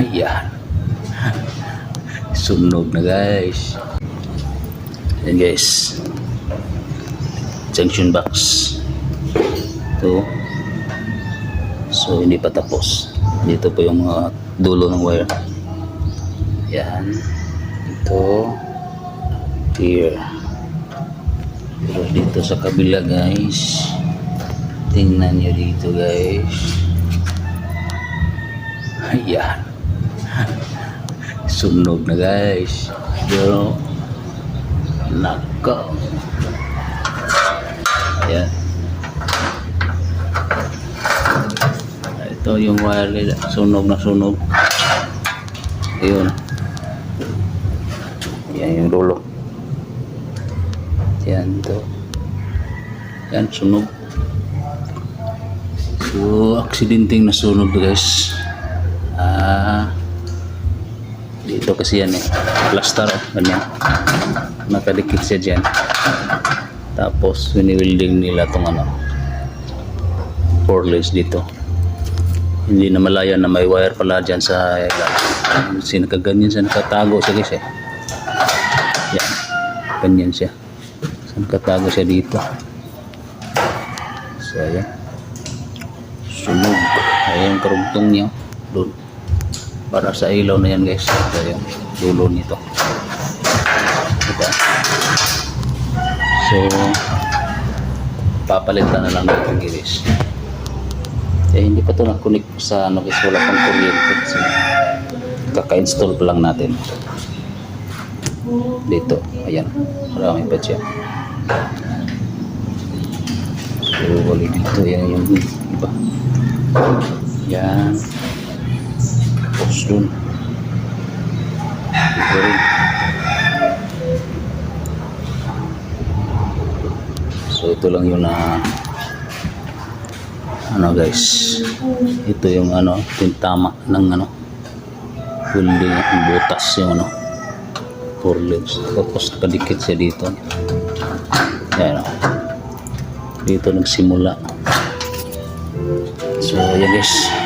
Ayan. Sunog na guys. Ayan guys. Junction box. Ito. So hindi pa tapos. Dito po yung mga dulo ng wire. Yan. Ito. Here. Pero dito sa kabila guys. Tingnan nyo dito guys. Ayan. Sunog na guys. Pero, nako. Ayan. Ito yung wire nila. Sunog na sunog. Ayun. Yan yung dulo. Yan to. Yan, sunog. So, aksidenteng nasunog guys. Ah, dito kasi yan eh. Plaster, oh, ganyan. Nakadikit siya dyan. Tapos, wini-welding nila tong ano, four lays dito. Hindi na malaya na may wire pala dyan sa ilalim. Sinakaganyan siya, nakatago siya guys eh. Yan, ganyan siya. So, nakatago siya dito. So, ayan. Sunog. Ayan karugtong niya. Doon. Para sa ilaw na yan guys. Ito yung dulo nito. Diba? So, papalitan na lang dito guys. Eh, hindi pa ito na-connect sa ano guys. Wala pang kuryente. Kasi kaka-install pa lang natin. Dito. Ayan. Marami pa siya. So, wali dito. Yan yung iba. Yan. Dun. Dito rin. So ito lang yung na ano guys. Ito yung ano, tintama ng ano. Yung butas yung ano. Four legs. Tapos nakadikit siya dito. Yan o. Dito nagsimula. So, yan guys.